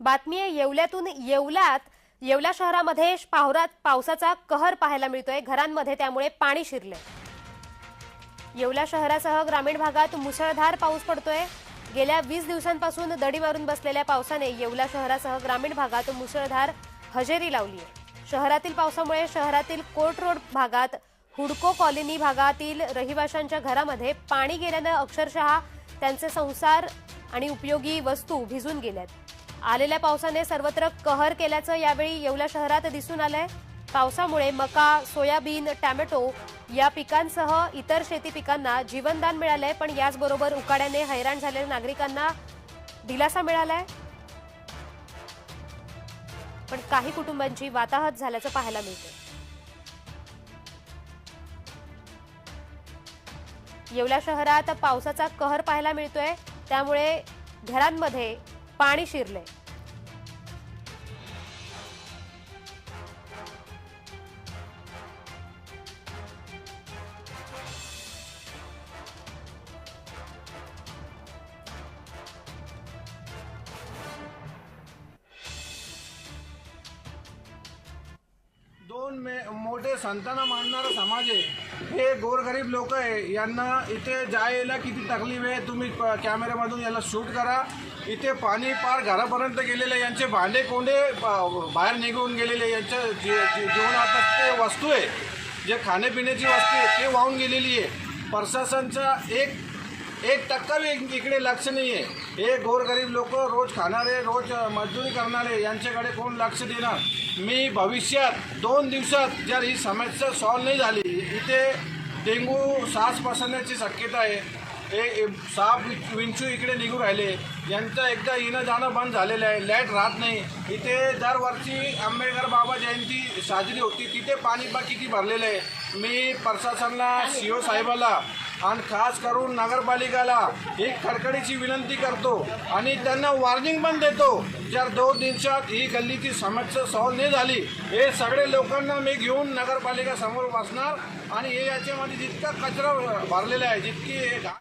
बातमी आहे येवल्यातून येवल्यात येवला शहरामध्ये पावरात पावसाचा कहर पाहायला मिळतोय. घरांमध्ये त्यामुळे पाणी शिरले येवला शहरासह ग्रामीण भागात मुसळधार पाऊस पडतोय. गेल्या वीस दिवसांपासून दडी मारून बसलेल्या पावसाने येवला शहरासह ग्रामीण भागात मुसळधार हजेरी लावली आहे शहरातील पावसामुळे शहरातील कोर्ट रोड भागात हुडको कॉलनी भागातील रहिवाशांच्या घरामध्ये पाणी गेल्यानं अक्षरशः त्यांचे संसार आणि उपयोगी वस्तू भिजून गेल्यात. आलेल्या पावसाने सर्वत्र कहर केल्याचं यावेळी येवला शहरात दिसून आलंय. पावसामुळे मका सोयाबीन टॅमॅटो या पिकांसह इतर शेती पिकांना जीवनदान मिळालंय पण याचबरोबर उकाड्याने हैराण झालेल्या नागरिकांना दिलासा मिळालाय. पण काही कुटुंबांची वाताहत झाल्याचं पाहायला मिळतं येवला शहरात पावसाचा कहर पाहायला मिळतोय. त्यामुळे घरांमध्ये पाणी शिरले. दोन मे मोठे संतांना मानणारा समाज आहे. हे गोरगरीब लोक आहे. यांना इथे जायला किती तकलीफ आहे तुम्ही कॅमेऱ्यामधून याला शूट करा. इथे पाणी पार घरापर्यंत गेलेले यांचे भांडे कोंडे ब- बाहेर निघून गेलेले यांच्या जे जीवनात ते वस्तू आहे. जे खाण्यापिण्याची वस्तू आहे ते वाहून गेलेली आहे. प्रशासनचा एक एक टक्का बी इकडे लक्ष नाही आहे. हे गोरगरीब लोक रोज खाणारे रोज मजदुरी करणारे यांच्याकडे कोण लक्ष देणार? मी भविष्यात दोन दिवसात जर ही समस्या सॉल्व नाही झाली इथे डेंगू सास पसरण्याची शक्यता आहे. हे साप विंचू इकडे निघू राहिले. यांचं एकदा येणं जाणं बंद झालेलं आहे. लाइट राहत नाही. इथे दरवर्षी आंबेडकर बाबा जयंती साजरी होती. तिथे पाणी बा किती भरलेलं आहे. मी प्रशासनाला सी ओ साहेबाला आणि खास करून नगरपालिकाला एक खडखडीची विनंती करतो आणि त्यांना वॉर्निंग पण देतो. जर दोन दिवसात ही गल्लीची समस्या सॉल्व नाही झाली हे सगळे लोकांना मी घेऊन नगरपालिका समोर बसणार आणि हे याच्यामध्ये जितका कचरा भरलेला आहे जितकी हे घा-